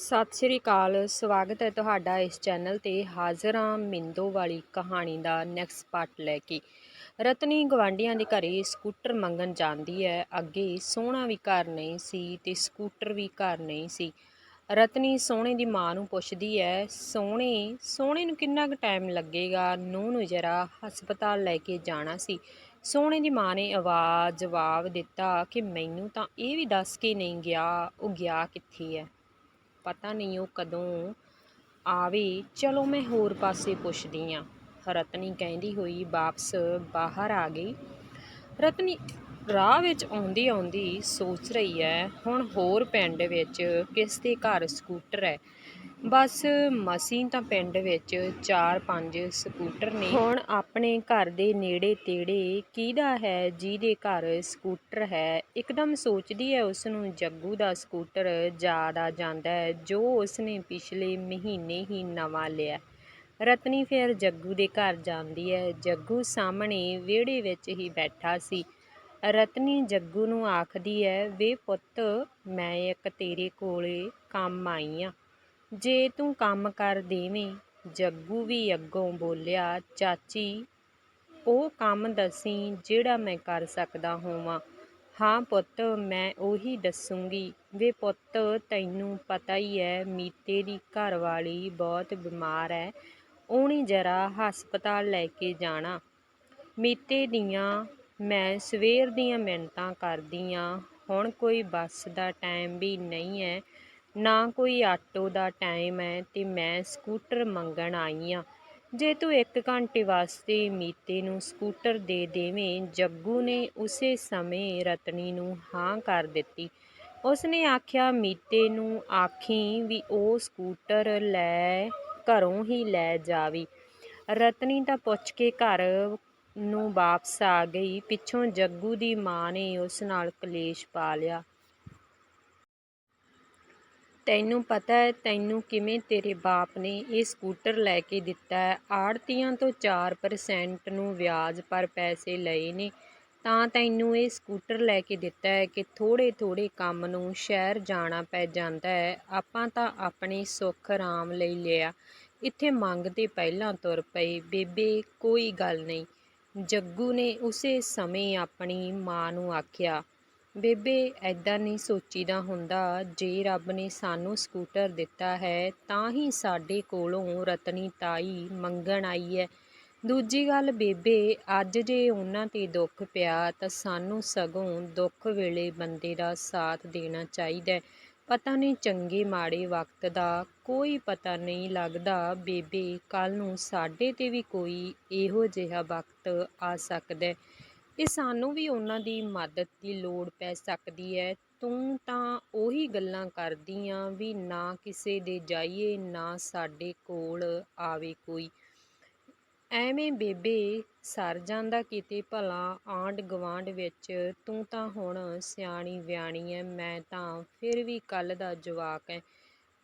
ਸਤਿ ਸ਼੍ਰੀ ਅਕਾਲ, ਸਵਾਗਤ ਹੈ ਤੁਹਾਡਾ ਇਸ ਚੈਨਲ ਤੇ ਹਾਜ਼ਰ ਹਾਂ ਮਿੰਦੋ ਵਾਲੀ ਕਹਾਣੀ ਦਾ ਨੈਕਸਟ ਪਾਰਟ ਲੈ ਕੇ। ਰਤਨੀ ਗਵਾਂਡੀਆਂ ਦੇ ਘਰੇ ਸਕੂਟਰ ਮੰਗਣ ਜਾਂਦੀ ਹੈ। ਅੱਗੇ ਸੋਹਣਾ ਵੀ ਘਰ ਨਹੀਂ ਸੀ ਤੇ ਸਕੂਟਰ ਵੀ ਘਰ ਨਹੀਂ ਸੀ। ਰਤਨੀ ਸੋਹਣੇ ਦੀ ਮਾਂ ਨੂੰ ਪੁੱਛਦੀ ਹੈ, ਸੋਹਣੇ ਸੋਹਣੇ ਨੂੰ ਕਿੰਨਾ ਕੁ ਟਾਈਮ ਲੱਗੇਗਾ? ਨੂੰਹ ਨੂੰ ਜਰਾ ਹਸਪਤਾਲ ਲੈ ਕੇ ਜਾਣਾ ਸੀ। ਸੋਹਣੇ ਦੀ ਮਾਂ ਨੇ ਆਵਾਜ਼ ਜਵਾਬ ਦਿੱਤਾ ਕਿ ਮੈਨੂੰ ਤਾਂ ਇਹ ਵੀ ਦੱਸ ਕੇ ਨਹੀਂ ਗਿਆ, ਉਹ ਗਿਆ ਕਿੱਥੇ ਹੈ? ਪਤਾ ਨਹੀਂ ਉਹ ਕਦੋਂ ਆਵੇ। ਚਲੋ ਮੈਂ ਹੋਰ ਪਾਸੇ ਪੁੱਛਦੀ ਆ ਰਤਨੀ ਕਹਿੰਦੀ ਹੋਈ ਵਾਪਸ ਬਾਹਰ ਆ ਗਈ। ਰਤਨੀ ਰਾਹ ਵਿੱਚ ਆਉਂਦੀ ਆਉਂਦੀ ਸੋਚ ਰਹੀ ਹੈ, ਹੁਣ ਹੋਰ ਪਿੰਡ ਵਿੱਚ ਕਿਸ ਦੇ ਘਰ ਸਕੂਟਰ ਹੈ? ਬਸ ਮਸੀਂ ਤਾਂ ਪਿੰਡ ਵਿੱਚ 4-5 ਸਕੂਟਰ ਨੇ। ਹੁਣ ਆਪਣੇ ਘਰ ਦੇ ਨੇੜੇ ਤੇੜੇ ਕਿਹਦਾ ਹੈ ਜਿਹਦੇ ਘਰ ਸਕੂਟਰ ਹੈ? ਇੱਕਦਮ ਸੋਚਦੀ ਹੈ ਉਸ ਨੂੰ ਜੱਗੂ ਦਾ ਸਕੂਟਰ ਯਾਦ ਆ ਜਾਂਦਾ ਹੈ, ਜੋ ਉਸਨੇ ਪਿਛਲੇ ਮਹੀਨੇ ਹੀ ਨਵਾਂ ਲਿਆ। ਰਤਨੀ ਫਿਰ ਜੱਗੂ ਦੇ ਘਰ ਜਾਂਦੀ ਹੈ। ਜੱਗੂ ਸਾਹਮਣੇ ਵਿਹੜੇ ਵਿੱਚ ਹੀ ਬੈਠਾ ਸੀ। ਰਤਨੀ ਜੱਗੂ ਨੂੰ ਆਖਦੀ ਹੈ, ਵੇ ਪੁੱਤ, ਮੈਂ ਇੱਕ ਤੇਰੇ ਕੋਲੇ ਕੰਮ ਆਈ ਆ। ਜੇ ਤੂੰ ਕੰਮ ਕਰ ਦੇਵੇਂ, ਜੱਗੂ ਵੀ ਅੱਗੋਂ ਬੋਲਿਆ, ਚਾਚੀ, ਉਹ ਕੰਮ ਦੱਸੀ ਜਿਹੜਾ ਮੈਂ ਕਰ ਸਕਦਾ ਹੋਵਾਂ। ਹਾਂ ਪੁੱਤ, ਮੈਂ ਉਹੀ ਦੱਸੂੰਗੀ। ਵੇ ਪੁੱਤ, ਤੈਨੂੰ ਪਤਾ ਹੀ ਹੈ ਮੀਤੇ ਦੀ ਘਰਵਾਲੀ ਬਹੁਤ ਬਿਮਾਰ ਹੈ ਉਹਨੇ ਜਰਾ ਹਸਪਤਾਲ ਲੈ ਕੇ ਜਾਣਾ। ਮੀਤੇ ਦੀਆਂ, ਮੈਂ ਸਵੇਰ ਦੀਆਂ ਮਿਹਨਤਾਂ ਕਰਦੀ ਆ। ਹੁਣ ਕੋਈ ਬੱਸ ਦਾ ਟਾਈਮ ਵੀ ਨਹੀਂ ਹੈ ਨਾ ਕੋਈ ਆਟੋ ਦਾ ਟਾਈਮ ਹੈ ਅਤੇ ਮੈਂ ਸਕੂਟਰ ਮੰਗਣ ਆਈ ਹਾਂ। ਜੇ ਤੂੰ ਇੱਕ ਘੰਟੇ ਵਾਸਤੇ ਮੀਤੇ ਨੂੰ ਸਕੂਟਰ ਦੇ ਦੇਵੇਂ, ਜੱਗੂ ਨੇ ਉਸੇ ਸਮੇਂ ਰਤਨੀ ਨੂੰ ਹਾਂ ਕਰ ਦਿੱਤੀ। ਉਸਨੇ ਆਖਿਆ, ਮੀਤੇ ਨੂੰ ਆਖੀ ਵੀ ਉਹ ਸਕੂਟਰ ਲੈ, ਘਰੋਂ ਹੀ ਲੈ ਜਾਵੀ। ਰਤਨੀ ਤਾਂ ਪੁੱਛ ਕੇ ਘਰ ਨੂੰ ਵਾਪਸ ਆ ਗਈ। ਪਿੱਛੋਂ ਜੱਗੂ ਦੀ ਮਾਂ ਨੇ ਉਸ ਨਾਲ ਕਲੇਸ਼ ਪਾ ਲਿਆ। ਤੈਨੂੰ ਪਤਾ ਹੈ, ਤੈਨੂੰ ਕਿਵੇਂ ਤੇਰੇ ਬਾਪ ਨੇ ਇਹ ਸਕੂਟਰ ਲੈ ਕੇ ਦਿੱਤਾ ਹੈ? ਆੜਤੀਆਂ ਤੋਂ 4% ਨੂੰ ਵਿਆਜ ਪਰ ਪੈਸੇ ਲਏ ਨੇ। ਤਾਂ ਤੈਨੂੰ ਇਹ ਸਕੂਟਰ ਲੈ ਕੇ ਦਿੱਤਾ ਹੈ ਕਿ ਥੋੜ੍ਹੇ ਥੋੜ੍ਹੇ ਕੰਮ ਨੂੰ ਸ਼ਹਿਰ ਜਾਣਾ ਪੈ ਜਾਂਦਾ ਹੈ। ਆਪਾਂ ਤਾਂ ਆਪਣੇ ਸੁੱਖ ਆਰਾਮ ਲਈ ਲਿਆ। ਇੱਥੇ ਮੰਗਦੇ ਪਹਿਲਾਂ ਤੁਰ ਪਏ। ਬੇਬੇ, ਕੋਈ ਗੱਲ ਨਹੀਂ। ਜੱਗੂ ਨੇ ਉਸੇ ਸਮੇਂ ਆਪਣੀ ਮਾਂ ਨੂੰ ਆਖਿਆ ਬੇਬੇ ਐਦਾਂ ਨਹੀਂ ਸੋਚੀਦਾ ਹੁੰਦਾ ਜੇ ਰੱਬ ਨੇ ਸਾਨੂੰ ਸਕੂਟਰ ਦਿੱਤਾ ਹੈ, ਤਾਂ ਹੀ ਸਾਡੇ ਕੋਲੋਂ ਰਤਨੀ ਤਾਈ ਮੰਗਣ ਆਈ ਹੈ। ਦੂਜੀ ਗੱਲ, ਬੇਬੇ, ਅੱਜ ਜੇ ਉਹਨਾਂ ਤੇ ਦੁੱਖ ਪਿਆ, ਤਾਂ ਸਾਨੂੰ ਸਗੋਂ ਦੁੱਖ ਵੇਲੇ ਬੰਦੇ ਦਾ ਸਾਥ ਦੇਣਾ ਚਾਹੀਦਾ ਹੈ। ਪਤਾ ਨਹੀਂ ਚੰਗੇ ਮਾੜੇ ਵਕਤ ਦਾ ਕੋਈ ਪਤਾ ਨਹੀਂ ਲੱਗਦਾ, ਬੇਬੇ ਕੱਲ ਨੂੰ ਸਾਡੇ ਤੇ ਵੀ ਕੋਈ ਇਹੋ ਜਿਹਾ ਵਕਤ ਆ ਸਕਦਾ ਹੈ ਸਾਨੂੰ ਵੀ ਉਹਨਾਂ ਦੀ ਮਦਦ ਦੀ ਲੋੜ ਪੈ ਸਕਦੀ ਹੈ। ਤੂੰ ਤਾਂ ਉਹੀ ਗੱਲਾਂ ਕਰਦੀ ਆ ਵੀ ਨਾ ਕਿਸੇ ਦੇ ਜਾਈਏ, ਨਾ ਸਾਡੇ ਕੋਲ ਆਵੇ ਕੋਈ। ਐਵੇਂ ਬੇਬੇ, ਸਰ ਜਾਂਦਾ ਕਿਤੇ ਭਲਾ ਆਂਢ ਗਵਾਂਢ ਵਿੱਚ, ਤੂੰ ਤਾਂ ਹੁਣ ਸਿਆਣੀ ਵਿਆਣੀ ਐ, ਮੈਂ ਤਾਂ ਫਿਰ ਵੀ ਕੱਲ ਦਾ ਜਵਾਕ ਐ।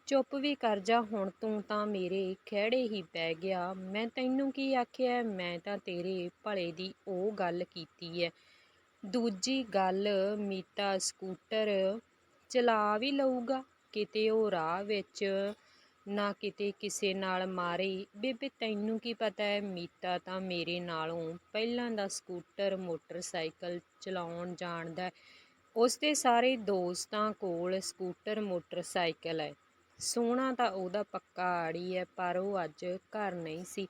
ਚੁੱਪ ਵੀ ਕਰ ਜਾ, ਹੁਣ ਤੂੰ ਤਾਂ ਮੇਰੇ ਖਹਿੜੇ ਹੀ ਪੈ ਗਿਆ। ਮੈਂ ਤੈਨੂੰ ਕੀ ਆਖਿਆ? ਮੈਂ ਤਾਂ ਤੇਰੇ ਭਲੇ ਦੀ ਉਹ ਗੱਲ ਕੀਤੀ ਐ। ਦੂਜੀ ਗੱਲ, ਮੀਤਾ ਸਕੂਟਰ ਚਲਾ ਵੀ ਲਊਗਾ। ਕਿਤੇ ਉਹ ਰਾਹ ਵਿੱਚ ਨਾ ਕਿਤੇ ਕਿਸੇ ਨਾਲ ਮਾਰੇ। ਬੇਬੇ, ਤੈਨੂੰ ਕੀ ਪਤਾ ਹੈ ਮੀਤਾ ਤਾਂ ਮੇਰੇ ਨਾਲੋਂ ਪਹਿਲਾਂ ਦਾ ਸਕੂਟਰ ਮੋਟਰਸਾਈਕਲ ਚਲਾਉਣ ਜਾਣਦਾ ਹੈ। ਉਸ ਦੇ ਸਾਰੇ ਦੋਸਤਾਂ ਕੋਲ ਸਕੂਟਰ, ਮੋਟਰਸਾਈਕਲ ਹੈ ਸੋਹਣਾ ਤਾਂ ਉਹਦਾ ਪੱਕਾ ਆੜੀ ਹੈ ਪਰ ਉਹ ਅੱਜ ਘਰ ਨਹੀਂ ਸੀ।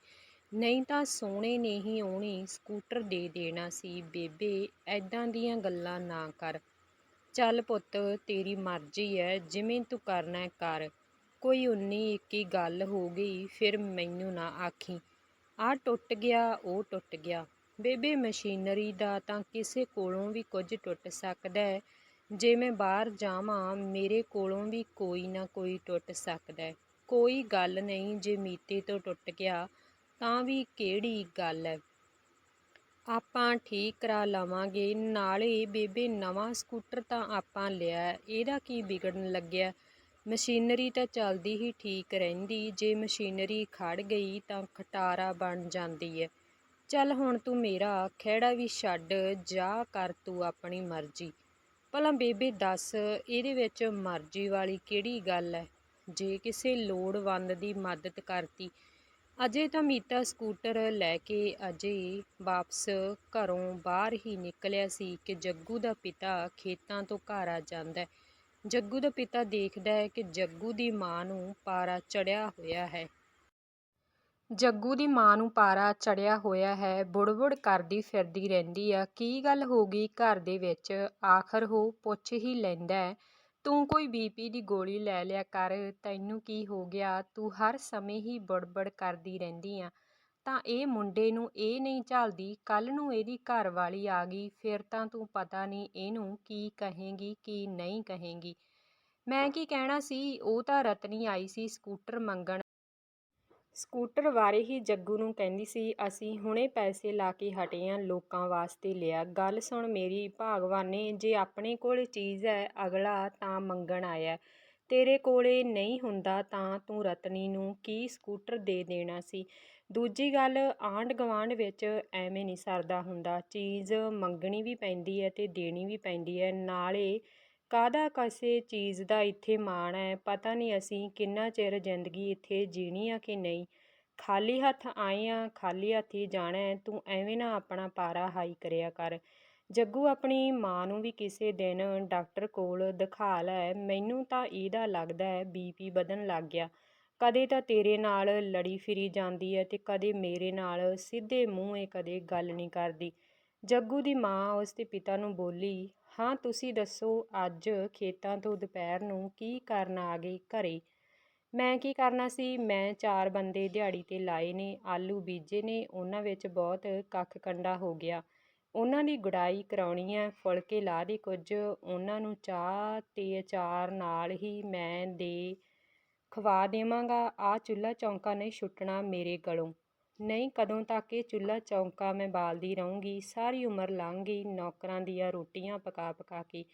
ਨਹੀਂ ਤਾਂ ਸੋਹਣੇ ਨੇ ਹੀ ਉਹਨੇ ਸਕੂਟਰ ਦੇ ਦੇਣਾ ਸੀ। ਬੇਬੇ ਐਦਾਂ ਦੀਆਂ ਗੱਲਾਂ ਨਾ ਕਰ। ਚੱਲ ਪੁੱਤ, ਤੇਰੀ ਮਰਜ਼ੀ ਹੈ ਜਿਵੇਂ ਤੂੰ ਕਰਨਾ ਕਰ। ਕੋਈ ਉਨੀ ਇੱਕੀ ਗੱਲ ਹੋ ਗਈ, ਫਿਰ ਮੈਨੂੰ ਨਾ ਆਖੀ। ਆ ਟੁੱਟ ਗਿਆ, ਉਹ ਟੁੱਟ ਗਿਆ। ਬੇਬੇ, ਮਸ਼ੀਨਰੀ ਦਾ ਤਾਂ ਕਿਸੇ ਕੋਲੋਂ ਵੀ ਕੁਝ ਟੁੱਟ ਸਕਦਾ ਹੈ ਜੇ ਮੈਂ ਬਾਹਰ ਜਾਵਾਂ, ਮੇਰੇ ਕੋਲੋਂ ਵੀ ਕੋਈ ਨਾ ਕੋਈ ਟੁੱਟ ਸਕਦਾ ਕੋਈ ਗੱਲ ਨਹੀਂ, ਜੇ ਮੀਤੇ ਤੋਂ ਟੁੱਟ ਗਿਆ, ਤਾਂ ਵੀ ਕਿਹੜੀ ਗੱਲ ਹੈ? ਆਪਾਂ ਠੀਕ ਕਰਾ ਲਵਾਂਗੇ, ਨਾਲੇ ਬੇਬੇ, ਨਵਾਂ ਸਕੂਟਰ ਤਾਂ ਆਪਾਂ ਲਿਆ ਇਹਦਾ ਕੀ ਵਿਗੜਨ ਲੱਗਿਆ? ਮਸ਼ੀਨਰੀ ਤਾਂ ਚੱਲਦੀ ਹੀ ਠੀਕ ਰਹਿੰਦੀ, ਜੇ ਮਸ਼ੀਨਰੀ ਖੜ ਗਈ ਤਾਂ ਖਟਾਰਾ ਬਣ ਜਾਂਦੀ ਹੈ। ਚੱਲ ਹੁਣ ਤੂੰ ਮੇਰਾ ਖਹਿੜਾ ਵੀ ਛੱਡ, ਜਾ ਕਰ ਤੂੰ ਆਪਣੀ ਮਰਜ਼ੀ। ਭਲਾ ਬੇਬੇ ਦੱਸ, ਇਹਦੇ ਵਿੱਚ ਮਰਜ਼ੀ ਵਾਲੀ ਕਿਹੜੀ ਗੱਲ ਹੈ ਜੇ ਕਿਸੇ ਲੋੜਵੰਦ ਦੀ ਮਦਦ ਕਰਤੀ। ਅਜੇ ਤਾਂ ਮੀਤਾ ਸਕੂਟਰ ਲੈ ਕੇ ਅਜੇ ਵਾਪਸ ਘਰੋਂ ਬਾਹਰ ਹੀ ਨਿਕਲਿਆ ਸੀ ਕਿ ਜੱਗੂ ਦਾ ਪਿਤਾ ਖੇਤਾਂ ਤੋਂ ਘਰ ਆ ਜਾਂਦਾ ਹੈ ਜੱਗੂ ਦਾ ਪਿਤਾ ਦੇਖਦਾ ਹੈ ਕਿ ਜੱਗੂ ਦੀ ਮਾਂ ਨੂੰ ਪਾਰਾ ਚੜਿਆ ਹੋਇਆ ਹੈ। ਜੱਗੂ ਦੀ ਮਾਂ ਨੂੰ ਪਾਰਾ ਚੜਿਆ ਹੋਇਆ ਹੈ, ਬੁੜਬੁੜ ਕਰਦੀ ਫਿਰਦੀ ਰਹਿੰਦੀ ਆ। ਕੀ ਗੱਲ ਹੋ ਗਈ ਘਰ ਦੇ ਵਿੱਚ? ਆਖਰ ਉਹ ਪੁੱਛ ਹੀ ਲੈਂਦਾ ਤੂੰ ਕੋਈ ਬੀਪੀ ਦੀ ਗੋਲੀ ਲੈ ਲਿਆ ਕਰ, ਤੈਨੂੰ ਕੀ ਹੋ ਗਿਆ? ਤੂੰ ਹਰ ਸਮੇਂ ਹੀ ਬੁੜਬੁੜ ਕਰਦੀ ਰਹਿੰਦੀ ਆ। ਤਾਂ ਇਹ ਮੁੰਡੇ ਨੂੰ ਇਹ ਨਹੀਂ ਝੱਲਦੀ ਕੱਲ ਨੂੰ ਇਹਦੀ ਘਰ ਵਾਲੀ ਆ ਗਈ, ਫਿਰ ਤਾਂ ਤੂੰ ਪਤਾ ਨਹੀਂ ਇਹਨੂੰ ਕੀ ਕਹੇਗੀ, ਕੀ ਨਹੀਂ ਕਹੇਗੀ। ਮੈਂ ਕੀ ਕਹਿਣਾ ਸੀ? ਉਹ ਤਾਂ ਰਤਨੀ ਆਈ ਸੀ ਸਕੂਟਰ ਮੰਗਣ। ਸਕੂਟਰ ਬਾਰੇ ਹੀ ਜੱਗੂ ਨੂੰ ਕਹਿੰਦੀ ਸੀ, ਅਸੀਂ ਹੁਣੇ ਪੈਸੇ ਲਾ ਕੇ ਹਟੇ ਆਂ, ਲੋਕਾਂ ਵਾਸਤੇ ਲਿਆ। ਗੱਲ ਸੁਣ ਮੇਰੀ ਭਾਗਵਾਨੇ ਜੇ ਆਪਣੇ ਕੋਲ ਚੀਜ਼ ਹੈ ਅਗਲਾ ਤਾਂ ਮੰਗਣ ਆਇਆ ਤੇਰੇ ਕੋਲੇ ਨਹੀਂ ਹੁੰਦਾ ਤਾਂ ਤੂੰ ਰਤਨੀ ਨੂੰ ਕੀ ਸਕੂਟਰ ਦੇ ਦੇਣਾ ਸੀ? ਦੂਜੀ ਗੱਲ, ਆਂਢ ਗੁਆਂਢ ਵਿੱਚ ਐਵੇਂ ਨਹੀਂ ਸਰਦਾ ਹੁੰਦਾ। ਚੀਜ਼ ਮੰਗਣੀ ਵੀ ਪੈਂਦੀ ਹੈ ਤੇ ਦੇਣੀ ਵੀ ਪੈਂਦੀ ਹੈ ਨਾਲੇ ਕਾਹਦਾ ਕਿਸੇ ਚੀਜ਼ ਦਾ ਇੱਥੇ ਮਾਣ ਹੈ? ਪਤਾ ਨਹੀਂ ਅਸੀਂ ਕਿੰਨਾ ਚਿਰ ਜ਼ਿੰਦਗੀ ਇੱਥੇ ਜੀਣੀ ਆ ਕਿ ਨਹੀਂ। ਖਾਲੀ ਹੱਥ ਆਏ ਆ, ਖਾਲੀ ਹੱਥ ਹੀ ਜਾਣਾ ਤੂੰ ਐਵੇਂ ਨਾ ਆਪਣਾ ਪਾਰਾ ਹਾਈ ਕਰਿਆ ਕਰ। ਜੱਗੂ ਆਪਣੀ ਮਾਂ ਨੂੰ ਵੀ ਕਿਸੇ ਦਿਨ ਡਾਕਟਰ ਕੋਲ ਦਿਖਾ ਲੈ। ਮੈਨੂੰ ਤਾਂ ਇਹਦਾ ਲੱਗਦਾ ਹੈ ਬੀਪੀ ਵਧਣ ਲੱਗ ਗਿਆ। ਕਦੇ ਤਾਂ ਤੇਰੇ ਨਾਲ ਲੜੀ ਫਿਰੀ ਜਾਂਦੀ ਹੈ ਤੇ ਕਦੇ ਮੇਰੇ ਨਾਲ ਸਿੱਧੇ ਮੂੰਹੇ ਕਦੇ ਗੱਲ ਨਹੀਂ ਕਰਦੀ। ਜੱਗੂ ਦੀ ਮਾਂ ਉਸ ਦੇ ਪਿਤਾ ਨੂੰ ਬੋਲੀ ਹਾਂ, ਤੁਸੀਂ ਦੱਸੋ, ਅੱਜ ਖੇਤਾਂ ਤੋਂ ਦੁਪਹਿਰ ਨੂੰ ਕੀ ਕਰਨ ਆ ਗਏ ਘਰੇ? ਮੈਂ ਕੀ ਕਰਨਾ ਸੀ? ਮੈਂ ਚਾਰ ਬੰਦੇ ਦਿਹਾੜੀ ਤੇ ਲਾਏ ਨੇ, ਆਲੂ ਬੀਜੇ ਨੇ, ਉਹਨਾਂ ਵਿੱਚ ਬਹੁਤ ਕੱਖ ਕੰਡਾ ਹੋ ਗਿਆ। ਉਹਨਾਂ ਦੀ ਗੁਡਾਈ ਕਰਾਉਣੀ ਹੈ ਫੁਲਕੇ ਲਾ ਦੇ ਕੁਝ। ਉਹਨਾਂ ਨੂੰ ਚਾਹ ਤੇ ਅਚਾਰ ਨਾਲ ਹੀ ਮੈਂ ਦੇ ਖਵਾ ਦੇਵਾਂਗਾ। ਆ ਚੁੱਲ੍ਹਾ ਚੌਂਕਾ ਨਹੀਂ ਛੁੱਟਣਾ ਮੇਰੇ ਗਲੋਂ। ਨਹੀਂ, ਕਦੋਂ ਤੱਕ ਇਹ ਚੁੱਲ੍ਹਾ ਚੌਂਕਾ ਮੈਂ ਬਾਲਦੀ ਰਹੂੰਗੀ, ਸਾਰੀ ਉਮਰ ਲੰਘ ਗਈ ਨੌਕਰਾਂ ਦੀਆਂ ਰੋਟੀਆਂ ਪਕਾ ਪਕਾ ਕੇ।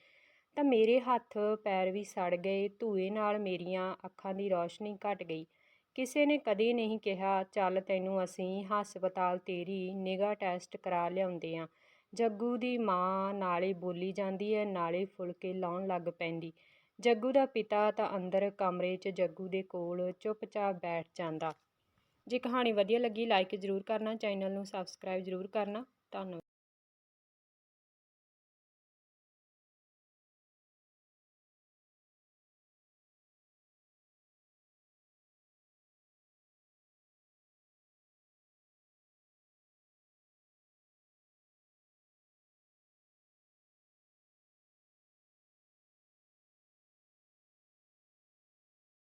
ਤਾਂ ਮੇਰੇ ਹੱਥ ਪੈਰ ਵੀ ਸੜ ਗਏ, ਧੂਏ ਨਾਲ ਮੇਰੀਆਂ ਅੱਖਾਂ ਦੀ ਰੌਸ਼ਨੀ ਘਟ ਗਈ। ਕਿਸੇ ਨੇ ਕਦੇ ਨਹੀਂ ਕਿਹਾ, ਚੱਲ ਤੈਨੂੰ ਅਸੀਂ ਹਸਪਤਾਲ ਤੇਰੀ ਨਿਗਾ ਟੈਸਟ ਕਰਾ ਲਿਆਉਂਦੇ ਆਂ। ਜੱਗੂ ਦੀ ਮਾਂ ਨਾਲੇ ਬੋਲੀ ਜਾਂਦੀ ਹੈ, ਨਾਲੇ ਫੁਲਕੇ ਲਾਉਣ ਲੱਗ ਪੈਂਦੀ। ਜੱਗੂ ਦਾ ਪਿਤਾ ਤਾਂ ਅੰਦਰ ਕਮਰੇ 'ਚ ਜੱਗੂ ਦੇ ਕੋਲ ਚੁੱਪਚਾਪ ਬੈਠ ਜਾਂਦਾ। ਜੇ ਕਹਾਣੀ ਵਧੀਆ ਲੱਗੀ ਲਾਈਕ ਜ਼ਰੂਰ ਕਰਨਾ ਚੈਨਲ ਨੂੰ ਸਬਸਕ੍ਰਾਈਬ ਜ਼ਰੂਰ ਕਰਨਾ ਧੰਨਵਾਦ।